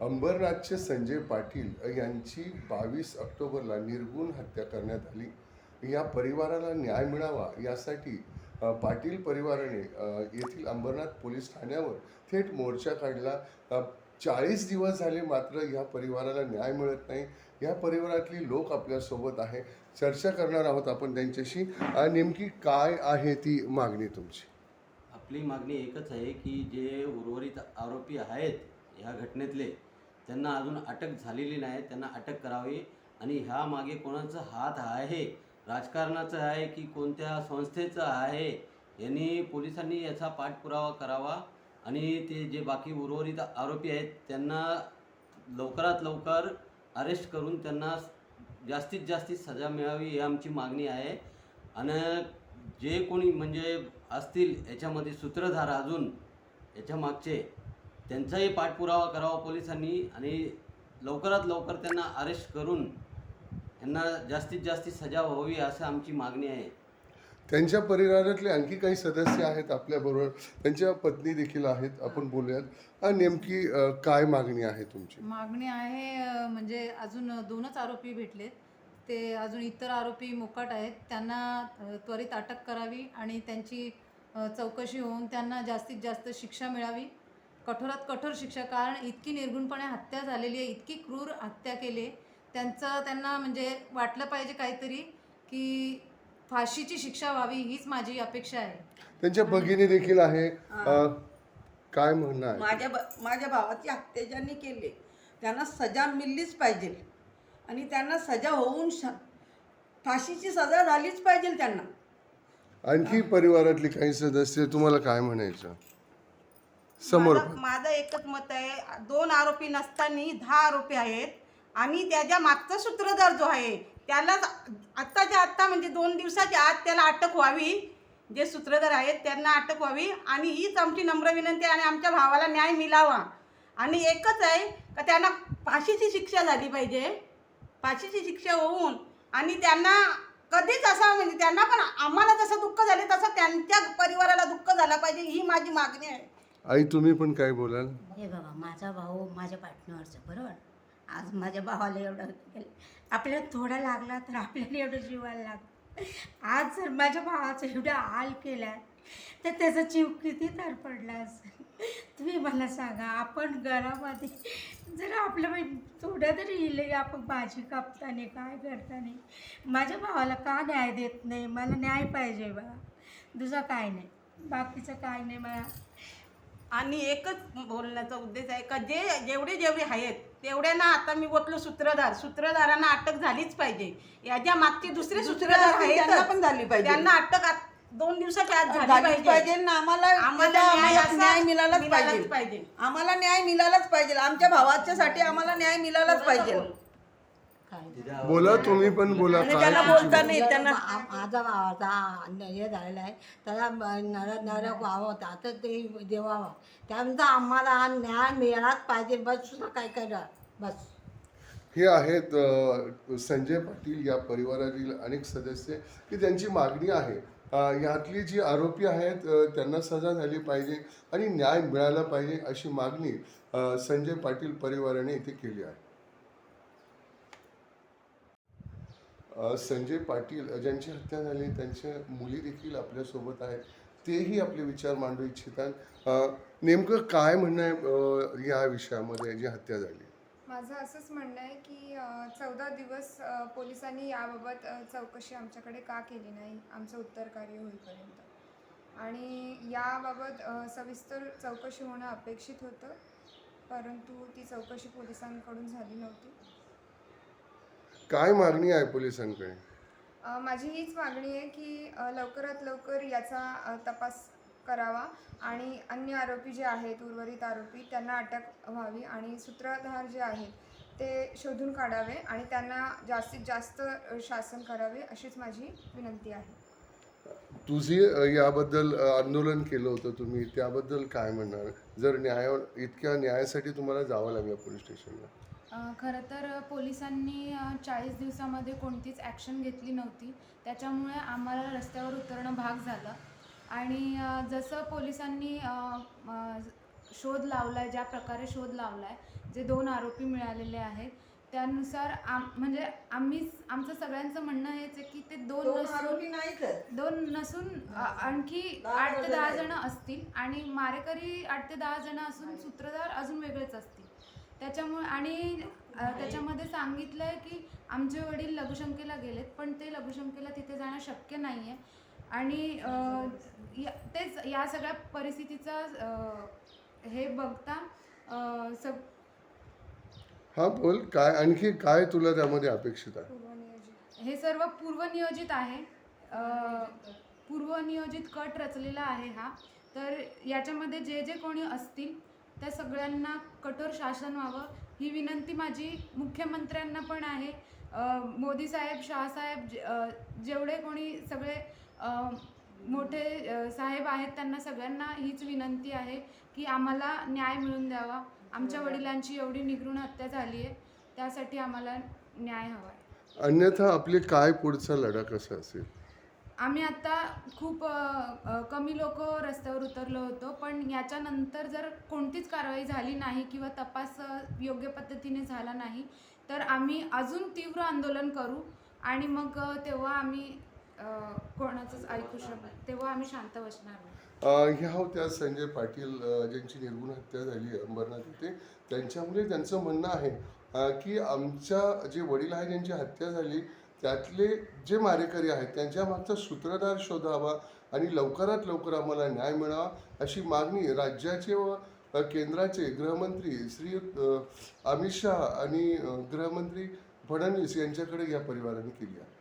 अंबरनाथचे संजय पाटील यांची बावीस ऑक्टोबरला निर्गुण हत्या करण्यात आली. या परिवाराला न्याय मिळावा यासाठी पाटील परिवाराने येथील अंबरनाथ पोलीस ठाण्यावर थेट मोर्चा काढला. चाळीस दिवस झाले मात्र या परिवाराला न्याय मिळत नाही. या परिवारातली लोक आपल्यासोबत आहे. चर्चा करणार आहोत आपण त्यांच्याशी. नेमकी काय आहे ती मागणी तुमची? आपली मागणी एकच आहे की जे उर्वरित आरोपी आहेत ह्या घटनेतले त्यांना अजून अटक झालेली नाही त्यांना अटक करावी. आणि ह्या मागे कोणाचा हात आहे? राजकारणाचं आहे की कोणत्या संस्थेचं आहे? यांनी पोलिसांनी याचा पाठपुरावा करावा. आणि ते जे बाकी उर्वरित आरोपी आहेत त्यांना लवकरात लवकर अरेस्ट करून त्यांना जास्तीत जास्ती सजा मिळावी ही आमची मागणी आहे. आणि जे कोणी म्हणजे असतील याच्यामध्ये सूत्रधार अजून याच्या मागचे त्यांचाही पाठपुरावा करावा पोलिसांनी आणि लवकरात लवकर त्यांना अरेस्ट करून यांना जास्तीत जास्ती सजा व्हावी असं आमची मागणी आहे. त्यांच्या परिवारातले आणखी काही सदस्य आहेत आपल्याबरोबर. त्यांच्या पत्नी देखील आहेत. आपण बोलूयात. अ, नेमकी काय मागणी आहे तुमची? मागणी आहे म्हणजे अजून दोनच आरोपी भेटलेत. ते अजून इतर आरोपी मोकाट आहेत. त्यांना त्वरित अटक करावी आणि त्यांची चौकशी होऊन त्यांना जास्तीत जास्त शिक्षा मिळावी. कठोरात कठोर शिक्षा. कारण इतकी निर्गुणपणे हत्या झालेली आहे इतकी क्रूर हत्या केली त्यांचं त्यांना म्हणजे वाटलं पाहिजे काहीतरी की फाशीची शिक्षा व्हावी हीच माझी अपेक्षा आहे. त्यांच्या भगिनी देखील आहे. अ, काय म्हणणं आहे? माझ्या ब माझ्या भावाची हत्या ज्यांनी केली त्यांना सजा मिळलीच पाहिजे. आणि त्यांना सजा होऊन श फाशीची सजा झालीच पाहिजे त्यांना. आणखी परिवारातले काही सदस्य तुम्हाला काय म्हणायचं? समोर. माझं माझं एकच मत आहे दोन आरोपी नसताना दहा आरोपी आहेत आणि त्याच्या मागचा सूत्रधार जो आहे त्याला आत्ताच्या आत्ता म्हणजे दोन दिवसाच्या आत त्याला अटक व्हावी. जे सूत्रधार आहेत त्यांना अटक व्हावी आणि हीच आमची नम्र विनंती आहे आणि आमच्या भावाला न्याय मिळावा. आणि एकच आहे का त्यांना फाशीची शिक्षा झाली पाहिजे. फाशीची शिक्षा होऊन आणि त्यांना कधीच असा म्हणजे त्यांना पण आम्हाला जसं दुःख झाले तसं त्यांच्या परिवाराला दुःख झालं पाहिजे ही माझी मागणी आहे. आई तुम्ही पण काय बोलाल? हे बघा माझा भाऊ माझ्या पार्टनरचा बरोबर? आज माझ्या भावाला एवढं केलं आपल्याला थोडा लागला तर आपल्याला एवढं जीवायला लागतं. आज जर माझ्या भावाचं एवढा हाल केला तर त्याचा जीव किती तर पडला असेल. तुम्ही मला सांगा आपण घरामध्ये जर आपलं बाई थोडं तरी इले आपण भाजी कापताना काय करताना माझ्या भावाला का न्याय देत नाही? मला न्याय पाहिजे बा. दुसरं काय नाही. बाकीचं काय नाही मला आणि एकच बोलण्याचा उद्देश आहे का जे जेवढे जेवढे आहेत तेवढ्यांना आता मी बोललो सूत्रधार. सूत्रधारांना अटक झालीच पाहिजे. याच्या मागचे दुसरे सूत्रधार आहेत त्यांना पण झाली पाहिजे. त्यांना अटक आत- दोन दिवसाच्या आत झाली झालीच पाहिजे. पाहिजे ना आम्हाला न्याय आम्हाला असा न्याय मिळालाच मिळालाच पाहिजे. पाहिजे. आम्हाला न्याय मिळालाच पाहिजे. आमच्या भावाच्यासाठी आम्हाला न्याय मिळालाच पाहिजे. बोला तुम्ही पण बोला आणि काय त्याला तुमची- बोलता नाही त्यांना माझा हे झालेला आहे. त्याला नर नरक व्हावं होता आता ते देवावा त्यानंतर आम्हाला न्याय मिळालाच पाहिजे. बस सुद्धा काय करा बस. हे आहेत अ, संजय पाटील या परिवारातील अनेक सदस्य की त्यांची मागणी आहे. अ, यातली जी आरोपी आहेत अ, त्यांना सजा झाली पाहिजे आणि न्याय मिळाला पाहिजे अशी मागणी अ, संजय पाटील परिवाराने इथे केली आहे. संजय पाटील ज्यांची हत्या झाली त्यांच्या मुली देखील आपल्यासोबत आहेत. तेही आपले विचार मांडू इच्छितात. नेमकं काय म्हणणं आहे या विषयामध्ये जी हत्या झाली? माझं असंच म्हणणं आहे की चौदा दिवस पोलिसांनी याबाबत चौकशी आमच्याकडे का केली नाही? आमचं उत्तर कार्य होईपर्यंत. आणि याबाबत सविस्तर चौकशी होणं अपेक्षित होतं. परंतु ती चौकशी पोलिसांकडून झाली नव्हती. काय मागणी आहे पोलिसांकडे? माझी हीच मागणी आहे की लवकरात लवकर याचा तपास करावा आणि अन्य आरोपी जे आहेत उर्वरित आरोपी त्यांना अटक व्हावी आणि सूत्रधार जे आहेत ते शोधून काढावे आणि त्यांना जास्तीत जास्त शासन करावे अशीच माझी विनंती आहे. तुझी याबद्दल आंदोलन केलं होतं तुम्ही त्याबद्दल काय म्हणणार? जर न्याय इतक्या न्यायासाठी तुम्हाला जावं लागलं पोलीस स्टेशनला खरं तर पोलिसांनी चाळीस दिवसामध्ये कोणतीच ॲक्शन घेतली नव्हती. त्याच्यामुळे आम्हाला रस्त्यावर उतरणं भाग झालं. आणि जसं पोलिसांनी शोध लावला आहे ज्या प्रकारे शोध लावला आहे जे दोन आरोपी मिळालेले आहेत त्यानुसार आम म्हणजे आम्ही आमचं सगळ्यांचं म्हणणं हेच आहे की ते दोन दोन नसून आरोपी नाहीच आहेत. दोन नसून अ- आणखी दहा आठ ते दहा. जण असतील आणि मारेकरी आठ ते दहा जण असून सूत्रधार अजून वेगळेच असतील. त्याच्यामुळे आणि अ, त्याच्यामध्ये सांगितलं आहे की आमचे वडील लघुशंकेला गेलेत पण ते लघुशंकेला तिथे जाणं शक्य नाही आहे आणि अ, या- तेच या सगळ्या परिस्थितीचा अ, हे बघता अ, सग हा बोल काय आणखी काय तुला त्यामध्ये अपेक्षित आहे? हे सर्व पूर्वनियोजित आहे. अ, पूर्वनियोजित कट रचलेला आहे हा. तर याच्यामध्ये जे जे कोणी असतील त्या सगळ्यांना कठोर शासन व्हावं. ही विनंती माझी मुख्यमंत्र्यांना पण आहे. अ, मोदी साहेब शहासाहेब जे- अ, जेवढे कोणी सगळे अ, मोठे अ, साहेब आहेत त्यांना सगळ्यांना हीच विनंती आहे की आम्हाला न्याय मिळून द्यावा. आमच्या वडिलांची एवढी निगृण हत्या झाली आहे त्यासाठी आम्हाला न्याय हवा आहे. अन्यथा आपले काय पुढचा लढा कसा असेल? आम्ही आता खूप अ, कमी लोक रस्त्यावर उतरलो होतो पण याच्यानंतर जर कोणतीच कारवाई झाली नाही किंवा तपास अ, योग्य पद्धतीने झाला नाही तर आम्ही अजून तीव्र आंदोलन करू आणि मग अ, तेव्हा आम्ही अ, कोणाचंच ऐकू शकू तेव्हा आम्ही शांत बसणार नाही. ह्या होत्या संजय पाटील ज्यांची निर्गुण हत्या झाली अंबरनाथ येथे. त्यांच्यामुळे त्यांचं म्हणणं आहे की आमच्या जे वडील आहे ज्यांची हत्या झाली त्यातले जे मारेकरी आहेत त्यांच्या मागचा सूत्रधार शोधावा आणि लवकरात लवकर आम्हाला न्याय मिळावा अशी मागणी राज्याचे व केंद्राचे गृहमंत्री श्री अमित शहा आणि गृहमंत्री फडणवीस यांच्याकडे या परिवाराने केली आहे.